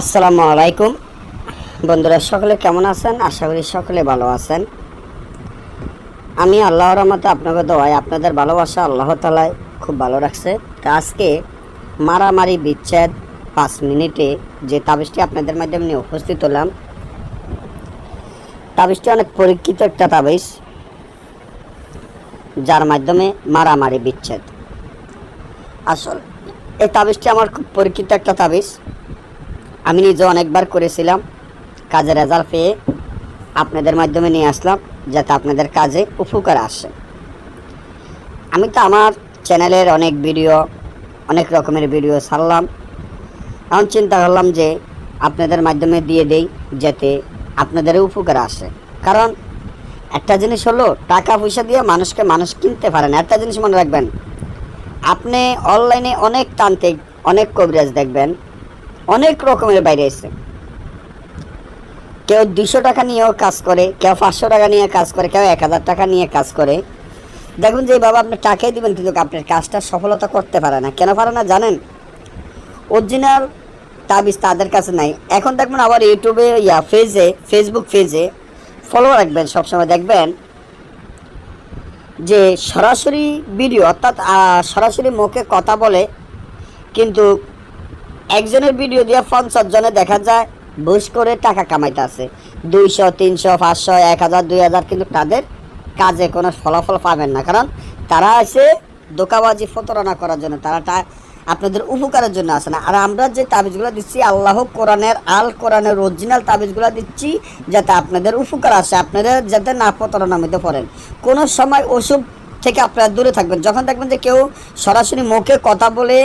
আসসালামু আলাইকুম। বন্ধুরা, সকলে কেমন আছেন? আশা করি সকলে ভালো আছেন। আমি আল্লাহর রহমতে আপনাকে দোয়ায় আপনাদের ভালোবাসা আল্লাহ তালায় খুব ভালো রাখছে। তা আজকে মারামারি, বিচ্ছেদ, পাঁচ মিনিটে যে তাবিজটি আপনাদের মাধ্যমে নিয়ে উপস্থিত হলাম, তাবিজটি অনেক পরীক্ষিত একটা তাবিজ, যার মাধ্যমে মারামারি, বিচ্ছেদ। আসল, এই তাবিজটি আমার খুব পরীক্ষিত একটা তাবিজ। আমি নিজে অনেকবার করেছিলাম। কাজের রেজাল্ট পেয়ে আপনাদের মাধ্যমে নিয়ে আসলাম, যাতে আপনাদের কাজে উপকার আসে। আমি তো আমার চ্যানেলের অনেক ভিডিও অনেক রকমের ভিডিও ছাড়লাম। এখন চিন্তা করলাম যে আপনাদের মাধ্যমে দিয়ে দেই, যাতে আপনাদের উপকার আসে। কারণ একটা জিনিস হলো, টাকা পয়সা দিয়ে মানুষকে মানুষ কিনতে পারে না। একটা জিনিস মনে রাখবেন, আপনি অনলাইনে অনেক তান্ত্রিক অনেক কবিরাজ দেখবেন। অনেক রকমের বাইরে এসে কেউ দুশো টাকা নিয়েও কাজ করে, কেউ পাঁচশো টাকা নিয়ে কাজ করে, কেউ এক হাজার টাকা নিয়ে কাজ করে। দেখুন যে বাবা আপনি টাকাই দিবেন, কিন্তু আপনার কাজটা সফলতা করতে পারে না। কেন পারে না জানেন? অরিজিনাল তাবিজ তাদের কাছে নাই। এখন দেখবেন আবার ইউটিউবে, ইয়া, ফেজে ফেসবুক ফেজে ফলো রাখবেন, সবসময় দেখবেন যে সরাসরি ভিডিও অর্থাৎ সরাসরি মুখে কথা বলে, কিন্তু একজনের ভিডিও দিয়ে পঞ্চাশ জনে দেখা যায় বুস করে টাকা কামাইতে আছে দুইশো, তিনশো, পাঁচশো, এক হাজার, দুই হাজার কিন্তু তাদের কাজে কোনো ফলাফল পাবেন না। কারণ তারা আছে দোকাবাজি প্রতারণা করার জন্য, তারা টা- আপনাদের উপকারের জন্য আসে না। আর আমরা যে তাবিজগুলো দিচ্ছি, আল্লাহ কোরআনের, আল কোরআনের অরিজিনাল তাবিজগুলো দিচ্ছি, যাতে আপনাদের উপকার আসে আপনাদের যাতে না প্রতারণার মধ্যে পড়েন। কোনো সময় ওষুধ থেকে আপনারা দূরে থাকবেন। যখন দেখবেন যে কেউ সরাসরি মুখে কথা বলে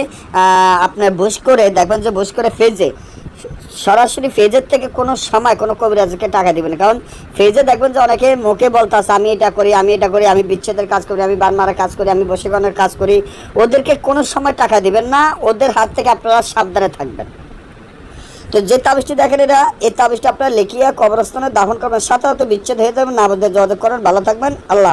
আপনার বস করে, দেখবেন যে বস করে ফেজে, সরাসরি ফেজের থেকে কোনো সময় কোনো কবিরাজকে টাকা দিবেন কারণ ফেজে দেখবেন যে অনেকে মুখে বলতেছে, আমি এটা করি, আমি এটা করি, আমি বিচ্ছেদের কাজ করি, আমি বান মারার কাজ করি, আমি বসীকরণের কাজ করি। ওদেরকে কোনো সময় টাকা দিবেন না, ওদের হাত থেকে আপনারা সাবধানে থাকবেন। তো যে তাবিজটি দেখেন এরা, এই তাবিজটা আপনারা লিখিয়া কবরস্থানে দাফন করবেন। সাথে সাথে বিচ্ছেদ হয়ে যাবেন না আমাদের যোগাযোগ করেন ভালো থাকবেন। আল্লাহ।